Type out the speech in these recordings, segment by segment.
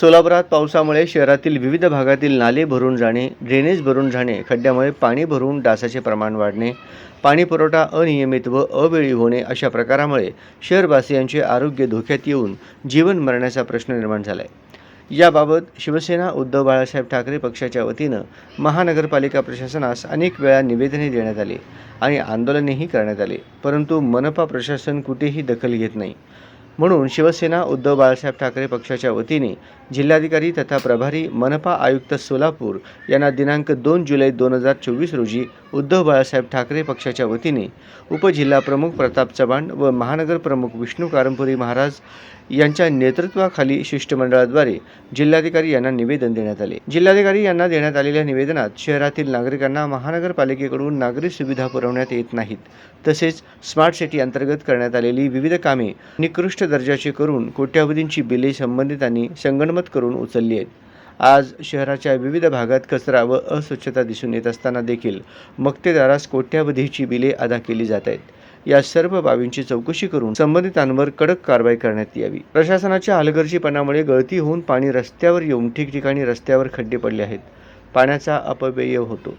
सोलापुरात पावसामुळे शहरातील विविध भागातील नाले भरून जाणे ड्रेनेज भरून जाणे खड्ड्यामुळे पाणी भरून डासाचे प्रमाण वाढणे पाणी पुरवठा अनियमित व अवेळी होणे अशा प्रकारामुळे शहरवासियांचे आरोग्य धोक्यात येऊन जीवन मरण्याचा प्रश्न निर्माण झाला आहे याबाबत शिवसेना उद्धव बाळासाहेब ठाकरे पक्षाच्या वतीनं महानगरपालिका प्रशासनास अनेक वेळा निवेदने देण्यात आली आणि आंदोलनेही करण्यात आले परंतु मनपा प्रशासन कुठेही दखल घेत नाही. म्हणून शिवसेना उद्धव बाळासाहेब ठाकरे पक्षाच्या वतीने जिल्हाधिकारी तथा प्रभारी मनपा आयुक्त सोलापूर यांना दिनांक दोन जुलै दोन हजार चोवीस रोजी उद्धव बाळासाहेब ठाकरे पक्षाच्या वतीने उपजिल्हाप्रमुख प्रताप चव्हाण व महानगर प्रमुख विष्णू कारंपुरी महाराज यांच्या नेतृत्वाखाली शिष्टमंडळाद्वारे जिल्हाधिकारी यांना निवेदन देण्यात आले. जिल्हाधिकारी यांना देण्यात आलेल्या निवेदनात शहरातील नागरिकांना महानगरपालिकेकडून नागरी सुविधा पुरवण्यात येत नाहीत. तसेच स्मार्ट सिटी अंतर्गत करण्यात आलेली विविध कामे निकृष्ट दर्जाची करून कोट्यावधींची बिले संबंधितांनी संगणमत करून उचलली आहेत. आज शहराच्या विविध भागात कचरा व अस्वच्छता दिसून येत असताना देखील मक्तेदारास कोट्यावधीची बिले अदा केली जात आहेत. या सर्व बाबींची चौकशी करून संबंधितांवर कडक कारवाई करण्यात यावी. प्रशासनाच्या हलगर्जीपणामुळे गळती होऊन पाणी रस्त्यावर येऊन ठिकठिकाणी रस्त्यावर खड्डे पडले आहेत. पाण्याचा अपव्यय होतो.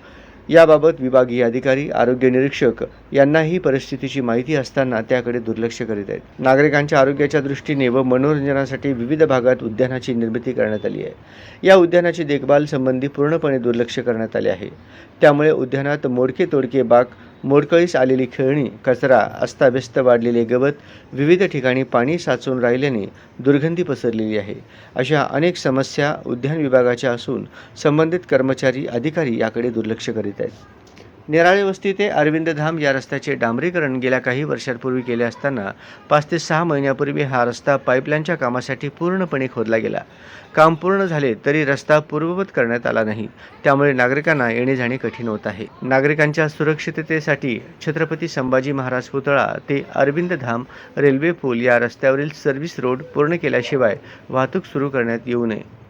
याबाबत विभागीय अधिकारी आरोग्य निरीक्षक यांनाही परिस्थितीची माहिती असताना त्याकडे दुर्लक्ष करीत आहेत. नागरिकांच्या आरोग्याच्या दृष्टीने व मनोरंजनासाठी विविध भागात उद्यानाची निर्मिती करण्यात आली आहे. या उद्यानाची देखभाल संबंधी पूर्णपणे दुर्लक्ष करण्यात आले आहे. त्यामुळे उद्यानात मोडके तोडके बाग मोडकळीस आलेली खेळणी कचरा अस्ताव्यस्त वाढलेले गवत विविध ठिकाणी पाणी साचून राहिल्याने दुर्गंधी पसरलेली आहे. अशा अनेक समस्या उद्यान विभागाच्या असून संबंधित कर्मचारी अधिकारी याकडे दुर्लक्ष करीत आहेत निराळे वस्ती ते अरविंद धाम या रस्त्याचे डांबरीकरण गेल्या काही वर्षांपूर्वी केले असताना पाच ते सहा महिन्यापूर्वी हा रस्ता पाईपलाईनच्या कामासाठी पूर्णपणे खोदला गेला. काम पूर्ण झाले तरी रस्ता पूर्ववत करण्यात आला नाही. त्यामुळे नागरिकांना येणे जाणे कठीण होत आहे. नागरिकांच्या सुरक्षिततेसाठी छत्रपती संभाजी महाराज पुतळा ते अरविंद धाम रेल्वे पूल या रस्त्यावरील सर्व्हिस रोड पूर्ण केल्याशिवाय वाहतूक सुरू करण्यात येऊ नये.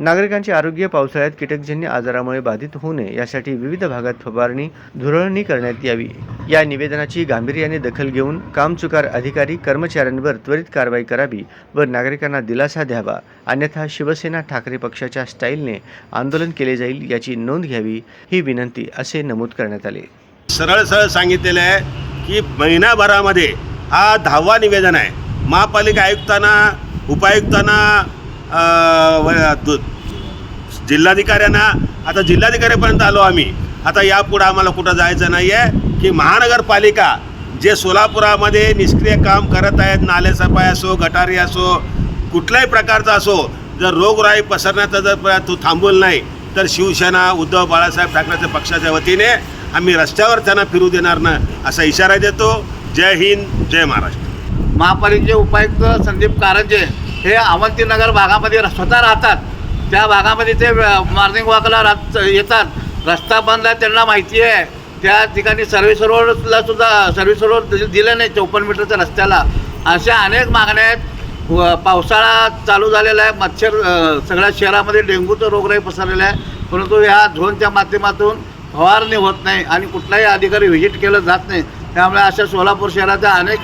नागरिकांचे आरोग्य पावसाळ्यात कीटकजन्य आजारामुळे बाधित होऊ नये यासाठी विविध भागात फवारणी धुरळणी करण्यात यावी. या निवेदनाची गांभीर्याने दखल घेऊन कामचुकार अधिकारी कर्मचाऱ्यांवर त्वरित कारवाई करावी व नागरिकांना दिलासा द्यावा. अन्यथा शिवसेना ठाकरे पक्षाच्या स्टाईलने आंदोलन केले जाईल याची नोंद घ्यावी ही विनंती असे नमूद करण्यात आले. सरळ सरळ सांगितलेलं आहे की महिनाभरामध्ये हा दहावा निवेदन आहे. महापालिका आयुक्तांना उपायुक्तांना जिल्हाधिकाऱ्यांना आता जिल्हाधिकाऱ्यापर्यंत आलो आम्ही. आता यापुढं आम्हाला कुठं जायचं नाही आहे की महानगरपालिका जे सोलापुरामध्ये निष्क्रिय काम करत आहेत नाले सफाई असो गटारी असो कुठल्याही प्रकारचा असो जर रोगराई पसरण्याचा जर तू तो नाही तर शिवसेना उद्धव बाळासाहेब ठाकरेच्या पक्षाच्या वतीने आम्ही रस्त्यावर त्यांना फिरू देणार ना असा इशारा देतो. जय हिंद जय महाराष्ट्र. महापालिकेचे उपायुक्त संदीप कारंजे हे अवंतीनगर भागामध्ये र- स्वतः राहतात. त्या भागामध्ये ते मॉर्निंग वॉकला रात येतात. रस्ता बंद आहे त्यांना माहिती आहे. त्या ठिकाणी सर्व्हिस रोडला सुद्धा सर्व्हिस रोड दिलं नाही चौपन्न मीटरच्या रस्त्याला. अशा अनेक मागण्या आहेत. व पावसाळा चालू झालेला आहे. मच्छर सगळ्या शहरामध्ये डेंग्यूचा रोगराई पसरलेला आहे. परंतु ह्या झोनच्या माध्यमातून फवारणी होत नाही आणि कुठलाही अधिकारी व्हिजिट केलं जात नाही. त्यामुळे अशा सोलापूर शहराच्या अनेक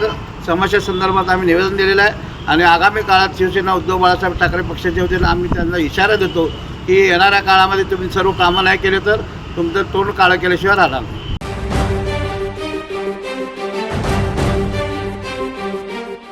समस्या संदर्भात आम्ही निवेदन दिलेलं आहे. आणि आगामी काळात शिवसेना उद्धव बाळासाहेब ठाकरे होते वतीनं आम्ही त्यांना इशारा देतो की येणाऱ्या काळामध्ये तुम्ही सर्व कामं नाही केले तर तुमचं तोंड काळं केल्याशिवाय राहणार